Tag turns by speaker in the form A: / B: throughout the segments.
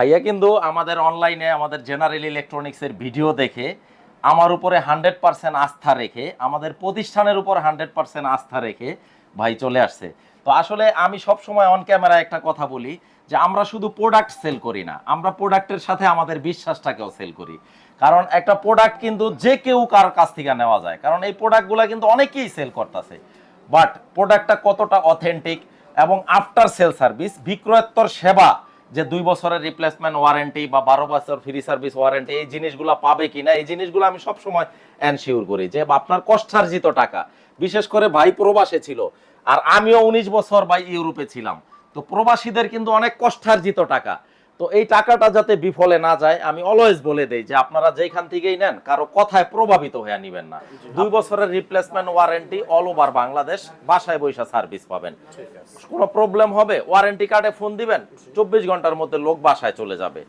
A: ভাইয়া কিন্তু আমাদের অনলাইনে আমাদের জেনারেল ইলেকট্রনিক্সের ভিডিও দেখে, আমার উপরে হান্ড্রেড পার্সেন্ট আস্থা রেখে, আমাদের প্রতিষ্ঠানের উপর হান্ড্রেড পার্সেন্ট আস্থা রেখে ভাই চলে আসছে। তো আসলে আমি সব সময় অন ক্যামেরা একটা কথা বলি যে, আমরা শুধু প্রোডাক্ট সেল করি না, আমরা প্রোডাক্টের সাথে আমাদের বিশ্বাসটাকেও সেল করি। কারণ একটা প্রোডাক্ট কিন্তু যে কেউ কার কাছ থেকে নেওয়া যায়, কারণ এই প্রোডাক্টগুলো কিন্তু অনেকেই সেল করতেছে। বাট প্রোডাক্টটা কতটা অথেন্টিক এবং আফটার সেল সার্ভিস বিক্রয়োত্তর সেবা যে দুই বছরের রিপ্লেসমেন্ট ওয়ারেন্টি বা বারো বছর ফ্রি সার্ভিস ওয়ারেন্টি এই জিনিসগুলো পাবে কিনা? এই জিনিসগুলো আমি সবসময় এনশিওর করি যে আপনার কষ্টার্জিত টাকা। বিশেষ করে ভাই প্রবাসে ছিল, আর আমিও উনিশ বছর ভাই ইউরোপে ছিলাম। তো প্রবাসীদের কিন্তু অনেক কষ্টার্জিত টাকা। তো এই টাকাটা যাতে বিফলে না যায় আমি অলওয়েজ বলে দেই যে আপনারা যেখান থেকেই নেন কারও কথায় প্রভাবিত হয়ে নিবেন না। দুই বছরের replacement warranty all over Bangladesh বাসায় বৈশা সার্ভিস পাবেন। কোনো প্রবলেম হবে ওয়ারেন্টি কার্ডে ফোন দিবেন চব্বিশ ঘণ্টার মধ্যে লোক বাসায় চলে যাবে।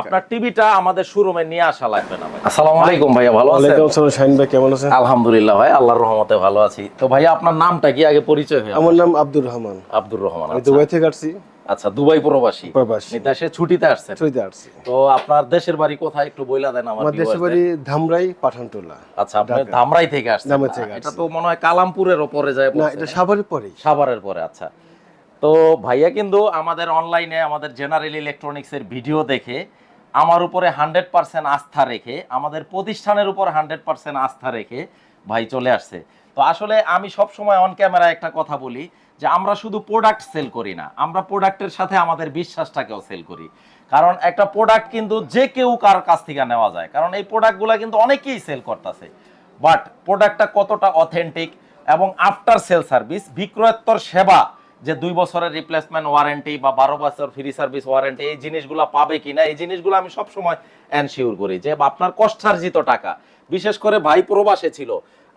A: আপনার টিভিটা আমাদের শোরুমে নিয়ে আসা লাগবে না আসসালামু আলাইকুম ভাইয়া ভালো আছেন?
B: শাহিন ভাই কেমন আছেন?
A: আলহামদুলিল্লাহ ভাই আল্লাহর রহমতে ভালো আছি। তো ভাইয়া আপনার নামটা কি আগে পরিচয় হয়ে
B: আমার নাম আব্দুর রহমান।
A: আব্দুর রহমান
B: আমি
A: আচ্ছা।
B: দুবাই থেকে আসছি।
A: আচ্ছা দুবাই প্রবাসী।
B: প্রবাসী।
A: দেশে ছুটিতে আসছেন।
B: ছুটিতে আসছি।
A: তো আপনার দেশের বাড়ি কোথায় একটু বইলা দেন আমার
B: আমার দেশের বাড়ি ধামরাই পাঠানটোলা।
A: আচ্ছা আপনি ধামরাই থেকে আসছেন। এটা তো মনে হয় কালামপুরের ওপরে যায়
B: না এটা সাভারের পরেই।
A: সাভারের পরে আচ্ছা। তো ভাইয়া কিন্তু আমাদের অনলাইনে আমাদের জেনারেল ইলেকট্রনিক্সের ভিডিও দেখে আমার উপরে হান্ড্রেড পার্সেন্ট আস্থা রেখে আমাদের প্রতিষ্ঠানের উপর হান্ড্রেড পার্সেন্ট আস্থা রেখে ভাই চলে আসছে। তো আসলে আমি সব সময় অন ক্যামেরা একটা কথা বলি যে আমরা শুধু প্রোডাক্ট সেল করি না, আমরা প্রোডাক্টের সাথে আমাদের বিশ্বাসটাকেও সেল করি। কারণ একটা প্রোডাক্ট কিন্তু যে কেউ কার কাছ থেকে নেওয়া যায়, কারণ এই প্রোডাক্টগুলো কিন্তু অনেকেই সেল করতেছে। বাট প্রোডাক্টটা কতটা অথেন্টিক এবং আফটার সেল সার্ভিস বিক্রয়োত্তর সেবা যে দুই বছরের রিপ্লেসমেন্ট ওয়ারেন্টি বা বারো বছর ফ্রি সার্ভিস ওয়ারেন্টি এই জিনিসগুলো পাবে কিনা, এই জিনিসগুলো আমি সবসময় এনশিওর করি যে আপনার কষ্টার্জিত টাকা, বিশেষ করে ভাই প্রবাসে ছিল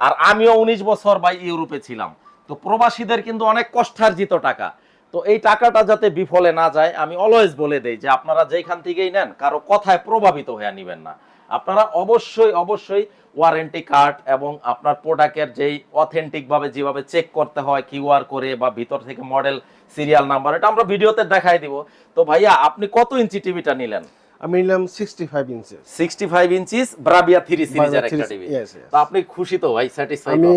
A: আর আমিও উনিশ বছর ভাই ইউরোপে ছিলাম। তো প্রবাসীদের কিন্তু অনেক কষ্টার্জিত টাকা। তো এই টাকাটা যাতে বিফলে না যায়, আমি অলওয়েজ বলে দেই যে আপনারা যেখান থেকেই নেন, কারও কথায় প্রভাবিত হয়ে নিবেন না। আপনারা অবশ্যই অবশ্যই ওয়ারেন্টি কার্ড এবং আপনার প্রোডাক্টের যেই অথেন্টিকভাবে যেভাবে চেক করতে হয় কিউআর করে বা ভিতর থেকে মডেল সিরিয়াল নাম্বার এটা আমরা ভিডিওতে দেখাই দিব। তো ভাইয়া, আপনি কত ইঞ্চি টিভিটা নিলেন?
B: আমি নিলাম
A: সিরিজের একটা টিভি. তো আপনি খুশি তো ভাই স্যাটিসফাই
B: আমি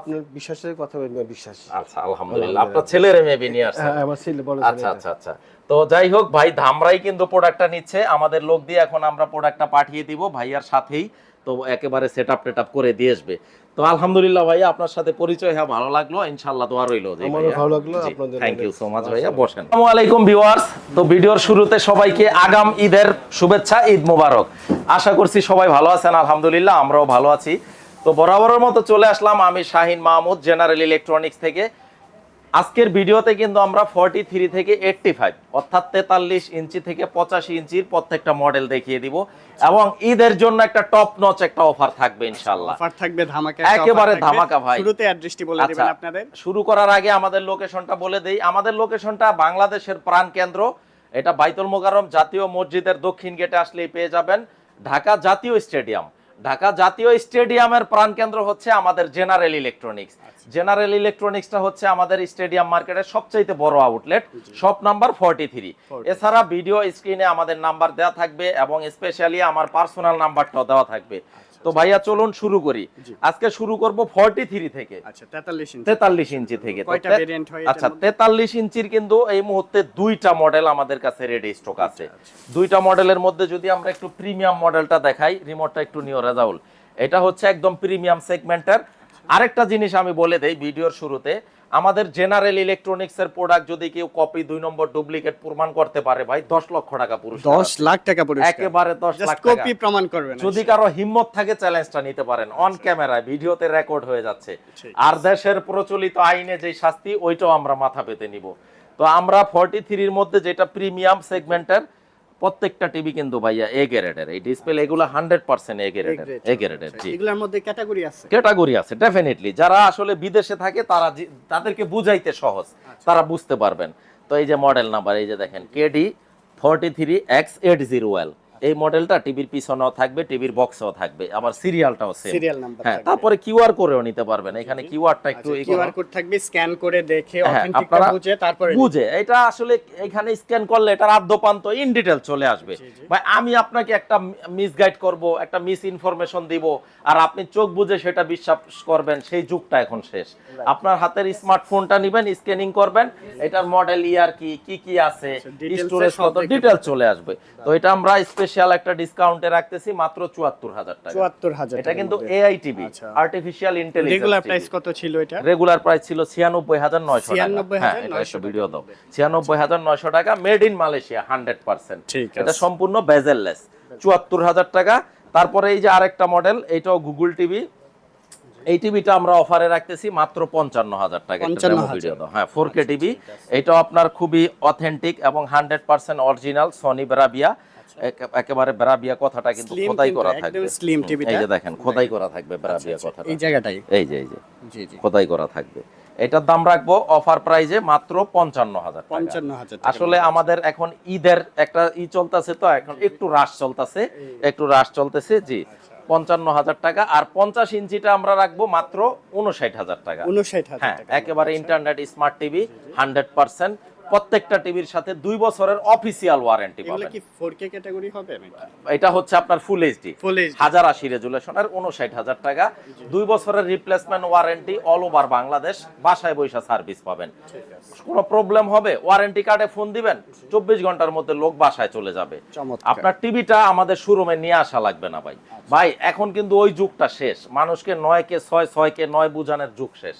B: আপনার বিশ্বাসের কথা বলব বিশ্বাস।
A: আচ্ছা আলহামদুলিল্লাহ। আপনার ছেলের মেবি নিয়ে আসছেন।
B: হ্যাঁ আমার ছেলে বলে
A: আচ্ছা আচ্ছা আচ্ছা। তো যাই হোক ভাই ধামরাই কিন্তু প্রোডাক্টটা নিচ্ছে। আমাদের লোক দিয়ে এখন আমরা প্রোডাক্টটা পাঠিয়ে দিব ভাইয়ার সাথেই। তো একেবারে সেট আপ টেট আপ করে দিয়ে আসবে। তো আলহামদুলিল্লাহ ভাইয়া আপনার সাথে পরিচয় হ্যাঁ ভালো লাগল। ইনশাআল্লাহ দোয়া রইল
B: আমারও ভালো লাগল, আপনাদের
A: থ্যাংক ইউ সো মাচ ভাইয়া বসেন। আসসালামু আলাইকুম ভিউয়ার্স তো ভিডিওর শুরুতে সবাইকে আগাম ঈদের শুভেচ্ছা ঈদ মোবারক। আশা করছি সবাই ভালো আছেন আলহামদুলিল্লাহ আমরাও ভালো আছি। তো বরাবরের মতো চলে আসলাম আমি শাহিন মাহমুদ জেনারেল ইলেকট্রনিক্স থেকে। আজকের ভিডিওতে কিন্তু আমরা ফর্টি থ্রি থেকে এইটটি ফাইভ অর্থাৎ তেতাল্লিশ ইঞ্চি থেকে পঁচাশি ইঞ্চির প্রত্যেকটা মডেল দেখিয়ে দিব। এবং ঈদের জন্য একটা টপ নচ একটা অফার থাকবে ইনশাল্লাহ
C: অফার থাকবে ধামাকা
A: একেবারে ধামাকা ভাই।
C: শুরুতে অ্যাড্রেসটি বলে
A: আচ্ছা,
C: দিবেন আপনাদের।
A: শুরু করার আগে আমাদের লোকেশনটা বলে দেই। আমাদের লোকেশনটা বাংলাদেশের প্রাণ কেন্দ্র। এটা বাইতুল মোকারম জাতীয় মসজিদের দক্ষিণ গেটে আসলেই পেয়ে যাবেন। ঢাকা জাতীয় স্টেডিয়াম। ঢাকা জাতীয় স্টেডিয়ামের প্রাণ কেন্দ্র হচ্ছে আমাদের জেনারেল ইলেকট্রনিক্স। জেনারেল ইলেকট্রনিক্সটা হচ্ছে আমাদের স্টেডিয়াম মার্কেটের সবচাইতে বড় outlet shop number forty three এছাড়া ভিডিও স্ক্রিনে আমাদের নাম্বার দেওয়া থাকবে এবং স্পেশালি আমার পার্সোনাল নাম্বারটাও দেওয়া থাকবে। তো ভাইয়া চলুন শুরু করি। আজকে শুরু করব ফর্টি থ্রি থেকে।
C: আচ্ছা 43 ইঞ্চি।
A: থেকে।
C: কয়টা হয়
A: আচ্ছা
C: মধ্যে?
A: তেতাল্লিশ ইঞ্চির কিন্তু এই মুহূর্তে দুইটা মডেল আমাদের কাছে রেডি স্টক আছে। দুইটা মডেলের মধ্যে যদি আমরা একটু প্রিমিয়াম মডেলটা দেখাই রিমোটটা একটু নিও রাজাউল। এটা হচ্ছে একদম প্রিমিয়াম সেগমেন্টের আরেকটা জিনিস আমি বলে দেই ভিডিওর শুরুতে। আমাদের জেনারেল ইলেকট্রনিক্স এর প্রোডাক্ট যদি কেউ কপি দুই নম্বর ডুপ্লিকেট প্রমাণ করতে পারে ভাই দশ লক্ষ টাকা পুরস্কার
C: 10
A: আছে।
C: লাখ টাকা পুরস্কার।
A: একেবারে দশ লাখ
C: কপি প্রমাণ করবেন
A: যদি কারও হিম্মত থাকে চ্যালেঞ্জটা নিতে পারেন। অন ক্যামেরায় ভিডিওতে রেকর্ড হয়ে যাচ্ছে। আর দেশের প্রচলিত আইনে যে শাস্তি ওইটাও আমরা মাথা পেতে নিব। তো আমরা ফর্টি থ্রির মধ্যে যেটা প্রিমিয়াম সেগমেন্টের প্রত্যেকটা টিভি কিন্তু ভাইয়া এ গ্রেডের এই ডিসপ্লে এগুলো হান্ড্রেড পার্সেন্ট এ গ্রেডের এ গ্রেডের জি।
C: এগুলোর মধ্যে ক্যাটাগরি আছে?
A: ক্যাটাগরি আছে ডেফিনেটলি যারা আসলে বিদেশে থাকে তারা তাদেরকে বুঝাইতে সহজ তারা বুঝতে পারবেন। তো এই যে মডেল নাম্বার এই যে দেখেন KD forty three X eight zero well এই মডেলটা টিভির পিছনেও থাকবে টিভির বক্সেও থাকবে। আবার সিরিয়ালটাও সেম
C: সিরিয়াল নাম্বার
A: হ্যাঁ তারপরে কিউআর করেও নিতে পারবেন। এখানে কিউআরটা একটু এই
C: কিউআর কোড থাকবে স্ক্যান করে দেখে
A: হ্যাঁ,
C: অথেন্টিকটা বুঝে তারপরে
A: বুঝে। এটা আসলে এখানে স্ক্যান করলে এটার আদ্যপান্ত ইন ডিটেল চলে আসবে। ভাই আমি আপনাকে একটা মিসগাইড করব একটা মিস ইনফরমেশন দিব আর আপনি চোখ বুঝে সেটা বিশ্বাস করবেন সেই যুগটা এখন শেষ। আপনার হাতের স্মার্টফোনটা নেবেন স্ক্যানিং করবেন এটার মডেল ইয়ার কি কি কি আছে স্টোরেজ কত
C: দেখতে
A: ডিটেল চলে আসবে। তো এটা আমরা স্পেশাল একটা ডিসকাউন্টে রাখতেছি মাত্র চুয়াত্তর হাজার টাকা।
C: চুয়াত্তর হাজার
A: এটা কিন্তু AI TV artificial intelligence regular
C: price কত ছিল এটা?
A: রেগুলার প্রাইস ছিল ছিয়ানব্বই হাজার নয়শো টাকা।
C: 96,900
A: হ্যাঁ এটা একটু ভিডিও দাও। ছিয়ানব্বই হাজার নয়শো টাকা made in Malaysia hundred percent
C: ঠিক
A: এটা সম্পূর্ণ বেজেললেস চুয়াত্তর হাজার টাকা। তারপরে এই যে আরেকটা মডেল এটাও গুগল টিভি এই টিভিটা আমরা অফারে রাখতেছি মাত্র পঞ্চান্ন হাজার টাকা। একটা
C: 55,000
A: demo ভিডিও দাও। হ্যাঁ ফোর কে টিভি এটাও আপনার খুবই অথেন্টিক এবং hundred percent original Sony Bravia একেবারে বেরাবিয়া কথাটা কিন্তু খোদাই করা থাকবে।
C: টিভিটা।
A: এই যে দেখেন খোদাই করা থাকবে বেরাবিয়া কথাটা।
C: এই জায়গাটাই?
A: এই যে এই যে খোদাই করা থাকবে। এটার দাম রাখব অফার প্রাইজে মাত্র পঞ্চান্ন হাজার আসলে আমাদের এখন ঈদের একটা ই চলতেছে তো এখন একটু রাশ চলতেছে। একটু রাশ চলতেছে জি। পঞ্চান্ন হাজার টাকা আর পঞ্চাশ ইঞ্চিটা আমরা রাখব মাত্র উনষাট হাজার টাকা।
C: উনষাট
A: হ্যাঁ একেবারে internet smart TV hundred percent প্রত্যেকটা টিভির সাথে দুই বছরের অফিসিয়াল ওয়ারেন্টি পাবেন।
C: কি ফোর কে ক্যাটাগরি হবে নাকি?
A: এটা হচ্ছে আপনার ফুল এইচডি
C: ফুল এইচডি
A: হাজার আশি রেজুলেশনের উনষাট হাজার টাকা। দুই বছরের replacement warranty all over Bangladesh বাসায় বৈশা সার্ভিস পাবেন। কোনো প্রবলেম হবে? ওয়ারেন্টি কার্ডে ফোন দিবেন। চব্বিশ ঘণ্টার মধ্যে লোক বাসায় চলে যাবে। আপনার টিভিটা আমাদের শোরুমে নিয়ে আসা লাগবে না ভাই। ভাই এখন কিন্তু ওই যুগটা শেষ। মানুষকে নয় কে ছয় ছয় কে নয় বুঝানোর যুগ শেষ।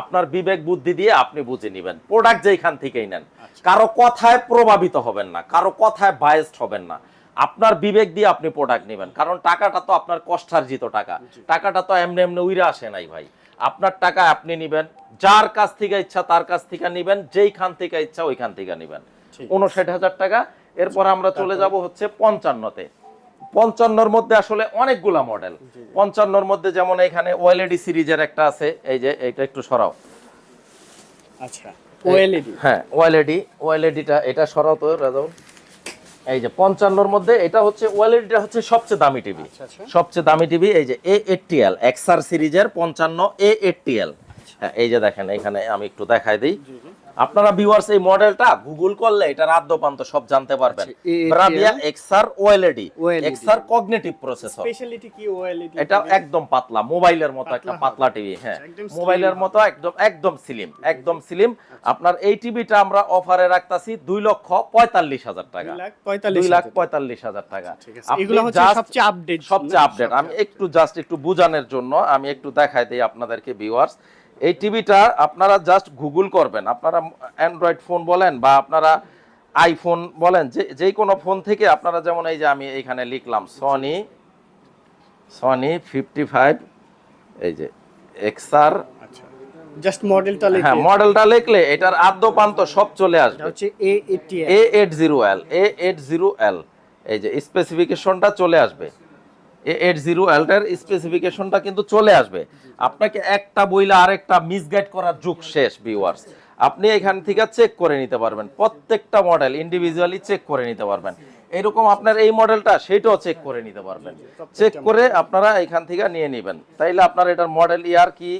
A: আপনার বিবেক বুদ্ধি দিয়ে আপনি বুঝে নেবেন। প্রোডাক্ট যেইখান থেকেই নেন। কারও কথায় প্রভাবিত হবেন না কারও কথায় বায়াসড হবেন না। আপনার বিবেক দিয়ে আপনি প্রোডাক্ট নেবেন কারণ টাকাটা তো আপনার কষ্টার্জিত টাকা। টাকাটা তো এমনি এমনি উইরে আসে নাই ভাই। আপনার টাকা আপনি নিবেন যার কাছ থেকে ইচ্ছা তার কাছ থেকে নিবেন যেইখান থেকে ইচ্ছা ওইখান থেকে নিবেন। উনষাট হাজার টাকা। এরপর আমরা চলে যাব হচ্ছে পঞ্চান্নতে। পঞ্চান্নর মধ্যে আসলে অনেকগুলা মডেল পঞ্চান্নর মধ্যে যেমন এখানে ওয়েলেডি সিরিজের একটা আছে এই যে এটা একটু সরাও।
C: আচ্ছা। ওএলইডি
A: হ্যাঁ ওএলইডি ওএলইডিটা এটা সরাও তো রাজাউল। এই যে পঞ্চান্নর মধ্যে এটা হচ্ছে ওএলইডিটা হচ্ছে সবচেয়ে দামি টিভি।
C: আচ্ছা।
A: সবচেয়ে দামি টিভি এই যে এ এইটটিএল এক্সআর সিরিজের পঞ্চান্ন এ এইটটিএল হ্যাঁ এই যে দেখেন এখানে আমি একটু দেখাই দিই। আপনারা ভিউয়ার্স এই মডেলটা গুগল করলে এটার আদ্যপান্ত সব জানতে পারবেন।
C: আচ্ছা, A8L
A: Bravia XR
C: OLED
A: XR cognitive processor
C: speciality কি ওএলইডি
A: এটা একদম পাতলা মোবাইলের মতো একটা
C: পাতলা
A: টিভি হ্যাঁ। মোবাইলের মতো একদম একদম স্লিম একদম স্লিম আপনার এই টিভিটা আমরা অফারে রাখতাছি দুই লক্ষ পঁয়তাল্লিশ হাজার টাকা।
C: দুই লাখ পঁয়তাল্লিশ
A: দুই লাখ
C: হাজার।
A: হাজার টাকা।
C: ঠিক আছে।
A: আপনি
C: এগুলো হচ্ছে সবচেয়ে আপডেট
A: সবচেয়ে আপডেট আমি একটু জাস্ট একটু বুঝানোর জন্য আমি একটু দেখাই দিই আপনাদেরকে ভিউয়ার্স এই টিভিটা আপনারা জাস্ট গুগল করবেন। আপনারা অ্যান্ড্রয়েড ফোন বলেন বা আপনারা আইফোন বলেন যে যে কোনো ফোন থেকে আপনারা যেমন এই যে আমি এখানে লিখলাম সনি সনি ফিফটি ফাইভ এই যে এক্সআর
C: আচ্ছা। জাস্ট মডেলটা লিখে।
A: হ্যাঁ মডেলটা লিখলে এটার আদ্যপান্ত সব চলে আসবে।
C: হচ্ছে A eight
A: zero L A eight zero L এই যে স্পেসিফিকেশনটা চলে আসবে। এইট জিরো এলটার স্পেসিফিকেশনটা কিন্তু চলে আসবে। আপনাকে একটা বইলে আরেকটা মিসগাইড করার যুগ শেষ ভিউয়ার্স আপনি এখান থেকে চেক করে নিতে পারবেন। প্রত্যেকটা মডেল ইন্ডিভিজুয়ালি চেক করে নিতে পারবেন। এরকম আপনার এই মডেলটা সেটাও চেক করে নিতে পারবেন। চেক করে আপনারা এখান থেকে নিয়ে নেবেন। তাইলে আপনার এটার মডেল ইয়ার কি?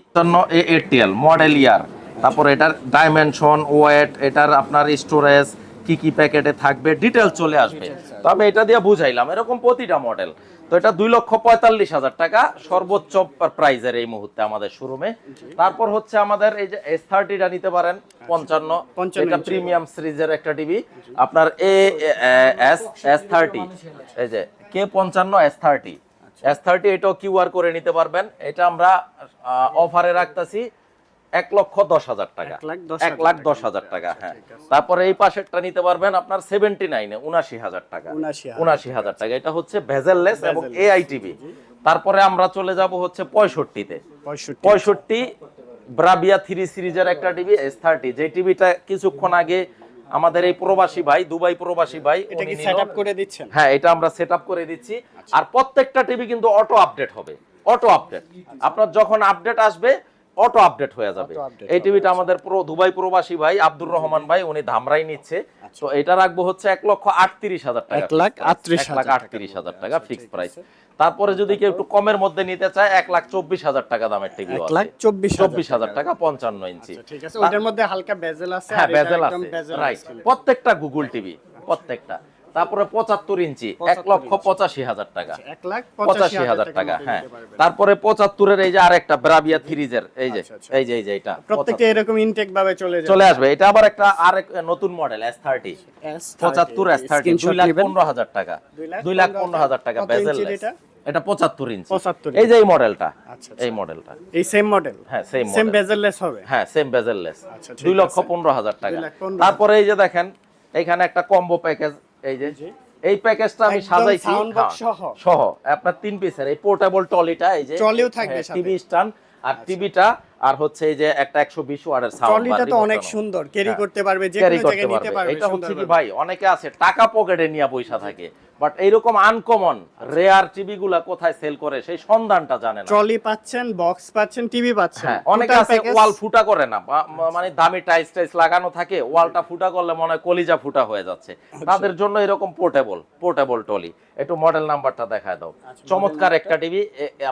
A: এ এইটটিএল মডেল ইয়ার তারপর এটার ডাইমেনশন ওয়েট এটার আপনার স্টোরেজ কি কি প্যাকেটে থাকবে ডিটেল চলে আসবে। তো আমি এটা দিয়ে বুঝাইলাম। এরকম প্রতিটা মডেল তো এটা দুই লক্ষ পঁয়তাল্লিশ হাজার টাকা সর্বোচ্চ প্রাইজের এই মুহূর্তে আমাদের শোরুমে। তারপর হচ্ছে আমাদের এই যে এস থার্টিটা নিতে পারেন পঞ্চান্ন।
C: 55
A: এটা প্রিমিয়াম সিরিজের একটা টিভি আপনার এ এস এস থার্টি এই যে কে পঞ্চান্ন এস থার্টি এস থার্টি এটাও কিউআর করে নিতে পারবেন। এটা আমরা অফারে রাখতেছি। এক লক্ষ দশ হাজার টাকা।
C: এক লাখ দশ হাজার টাকা।
A: টাকা হ্যাঁ। তারপরে এই পাশেরটা নিতে পারবেন আপনার সেভেন্টি নাইনে উনাশি হাজার টাকা।
C: উনাশি হাজার।
A: টাকা এটা হচ্ছে ভেজেললেস এবং
C: Bezel-less,
A: এআই টিভি তারপরে আমরা চলে যাব হচ্ছে পঁয়ষট্টিতে।
C: পঁয়ষট্টি।
A: ব্রাবিয়া থ্রি সিরিজের একটা টিভি এস থার্টি যে টিভিটা কিছুক্ষণ আগে আমাদের এই প্রবাসী ভাই দুবাই প্রবাসী ভাই
C: এটা কি। করে দিচ্ছেন?
A: হ্যাঁ এটা আমরা সেট আপ করে দিচ্ছি। আর প্রত্যেকটা টিভি কিন্তু অটো আপডেট হবে। অটো আপডেট আপনার যখন আপডেট আসবে অটো আপডেট হয়ে যাবে। এই টিভিটা আমাদের পুরো দুবাই প্রবাসী ভাই আব্দুর রহমান ভাই উনি ধামরাই নিচ্ছে।
C: আচ্ছা।
A: তো এটা রাখব হচ্ছে এক লক্ষ আটত্রিশ হাজার টাকা
C: এক লাখ আটত্রিশ হাজার টাকা আচ্ছা,
A: ফিক্সড প্রাইস তারপরে যদি কেউ একটু কমের মধ্যে নিতে চায় এক লাখ চব্বিশ হাজার টাকা দামের টিভি
C: এক লাখ চব্বিশ
A: চব্বিশ হাজার টাকা। পঞ্চান্ন ইঞ্চি।
C: আচ্ছা, ঠিক আছে। ওটার মধ্যে হালকা বেজেল আছে
A: হ্যাঁ বেজেল আছে রাইট প্রত্যেকটা গুগল টিভি প্রত্যেকটা। তারপরে পঁচাত্তর ইঞ্চি এক লক্ষ পঁচাশি হাজার টাকা।
C: এক লাখ
A: পঁচাশি হাজার টাকা হ্যাঁ। তারপরে পঁচাত্তরের এই যে আরেকটা ব্রাবিয়া থ্রিজের এই যে
C: আচ্ছা, আচ্ছা।
A: এই যে এই যে এটা
C: প্রত্যেকটা এরকম ইনটেক ভাবে চলে
A: চলে আসবে। এটা আবার একটা আরেক নতুন মডেল এস থার্টি
C: S30
A: পঁচাত্তর এস থার্টি দুই লাখ। পনেরো হাজার টাকা।
C: দুই লাখ পনেরো
A: হাজার টাকা বেজেল
C: এটা?
A: এটা পঁচাত্তর ইঞ্চি।
C: 75
A: এই যে এই মডেলটা
C: আচ্ছা,
A: এই মডেলটা
C: এই সেম মডেল
A: হ্যাঁ সেম
C: সেম বেজেললেস হবে?
A: হ্যাঁ সেম বেজেললেস
C: আচ্ছা,
A: দুই লক্ষ
C: আছে।
A: পনেরো হাজার টাকা। তারপরে এই যে দেখেন এখানে একটা কম্বো প্যাকেজ এই যে এই প্যাকেজটা আমি সাজাইছি। হ্যাঁ,
C: সহ।
A: আপনার তিন পিসের এই পোর্টেবল টলিটা এই যে
C: টলিও থাকবে
A: টিভি স্ট্যান্ড আর টিভিটা আর হচ্ছে এই যে একটা একশো বিশ ওয়ার্ডের সাউন্ড
C: ট্রলিটা তো অনেক সুন্দর ক্যারি করতে পারবে যে কোনো জায়গায় নিতে
A: পারবে। এটা হচ্ছে কি ভাই অনেকে আছে টাকা পকেটে নিয়ে পয়সা থাকে। বাট এইরকম আনকমন রেয়ার টিভি গুলা কোথায় সেল করে সেই সন্ধানটা জানে না।
C: ট্রলি পাচ্ছেন বক্স পাচ্ছেন টিভি পাচ্ছেন।
A: হ্যাঁ অনেকে আছে ওয়াল ফুটা করে না মানে দামি টাইস টাইস লাগানো থাকে ওয়ালটা ফুটা করলে মনে হয় কলিজা ফুটা হয়ে যাচ্ছে।
C: আচ্ছা।
A: তাদের জন্য এরকম পোর্টেবল পোর্টেবল টলি একটু মডেল নাম্বারটা দেখায় দাও। চমৎকার একটা টিভি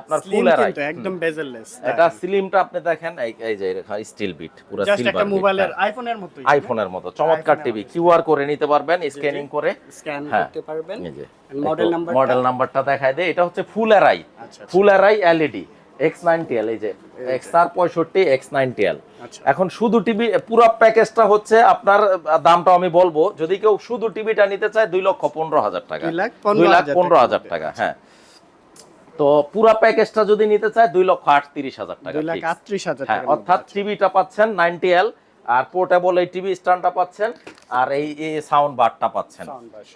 A: আপনার ফুল
C: কিন্তু একদম বেজেললেস
A: এটা স্লিমটা আপনি দেখেন এই এই যে স্টিল বিট পুরো
C: জাস্ট একটা মোবাইলের আইফোনের মতো
A: আইফোনের মতো চমৎকার টিভি কিউআর করে নিতে পারবেন স্ক্যানিং করে।
C: স্ক্যান। করতে পারবেন। মডেল নাম্বার
A: মডেল নাম্বারটা দেখায় দে এটা হচ্ছে ফুল এর
C: I
A: full array LED X ninety L এই যে এক্স আর পঁয়ষট্টি এক্স নাইনটি এল। এখন শুধু টিভি পুরো প্যাকেজটা হচ্ছে আপনার দামটা আমি বলব যদি কেউ শুধু টিভিটা নিতে চায় দুই লক্ষ পনেরো হাজার টাকা
C: দুই লাখ পনেরো হাজার।
A: টাকা হ্যাঁ তো পুরো প্যাকেজটা যদি নিতে চায় দুই লক্ষ আটত্রিশ হাজার টাকা হ্যাঁ অর্থাৎ। টিভিটা পাচ্ছেন নাইনটি এল আর পোর্টেবল এই টিভি স্ট্যান্ডটা পাচ্ছেন আর এই সাউন্ড বারটা পাচ্ছেন।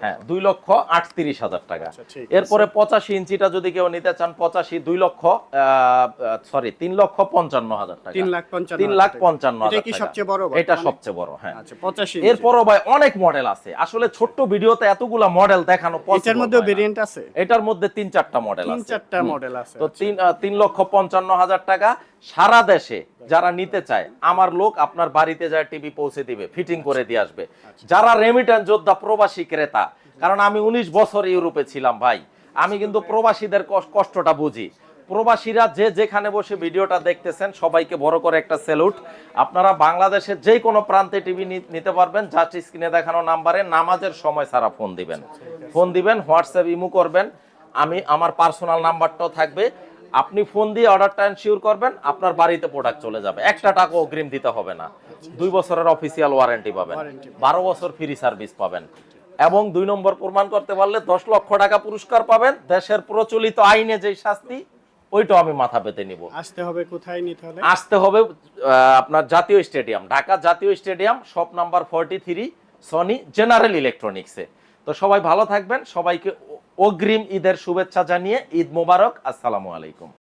A: হ্যাঁ দুই লক্ষ আটত্রিশ হাজার টাকা।
C: আচ্ছা,
A: এরপরে পঁচাশি ইঞ্চিটা যদি কেউ নিতে চান পঁচাশি দুই লক্ষ সরি তিন লক্ষ পঞ্চান্ন হাজার টাকা।
C: তিন লাখ পঞ্চান্ন এটা
A: টাকা।
C: সবচেয়ে বড়
A: এটা সবচেয়ে বড় হ্যাঁ।
C: আচ্ছা
A: এরপরও ভাই অনেক মডেল আছে। আসলে ছোট্ট ভিডিওতে এতগুলা মডেল দেখানো
C: এটার মধ্যে ভেরিয়েন্ট আছে?
A: এটার মধ্যে তিন চারটা মডেল
C: তিন
A: আছে।
C: চারটা মডেল আছে
A: তো তিন তিন লক্ষ পঞ্চান্ন হাজার টাকা। সারা দেশে যারা নিতে চায়, আমার লোক আপনার বাড়িতে যায় টিভি পৌঁছে দিবে ফিটিং করে দিয়ে আসবে। যারা রেমিটেন্স যোদ্ধা, প্রবাসী ক্রেতা, কারণ আমি উনিশ বছর ইউরোপে ছিলাম ভাই, আমি কিন্তু প্রবাসীদের কষ- কষ্টটা বুঝি। প্রবাসীরা যে যেখানে বসে ভিডিওটা দেখতেছেন, সবাইকে বড় করে একটা স্যালুট আপনারা বাংলাদেশের যে কোনো প্রান্তে টিভি নিতে পারবেন জাস্ট স্ক্রিনে দেখানো নাম্বারে নামাজের সময় সারা ফোন দিবেন। ফোন দিবেন হোয়াটসঅ্যাপ ইমু করবেন। আমি, আমার পার্সোনাল নাম্বারটাও থাকবে। আপনি ফোন দিয়ে অর্ডারটা এনশিওর করবেন আপনার বাড়িতে প্রোডাক্ট চলে যাবে। একটা টাকা অগ্রিম দিতে হবে না। দুই বছরের অফিসিয়াল ওয়ারেন্টি পাবেন। বারো বছর ফ্রি সার্ভিস পাবেন। এবং দুই নম্বর প্রমাণ করতে পারলে দশ লক্ষ টাকা পুরস্কার পাবেন। দেশের প্রচলিত আইনে যে শাস্তি ওইটাও আমি মাথা পেতে নিব।
C: আসতে হবে কোথায় নিতে হবে?
A: আসতে হবে আপনার জাতীয় স্টেডিয়াম ঢাকা জাতীয় stadium shop number forty three Sony general ইলেকট্রনিক্সে তো সবাই ভালো থাকবেন সবাইকে অগ্রিম ঈদের শুভেচ্ছা জানিয়ে ঈদ মোবারক। আসসালামু আলাইকুম।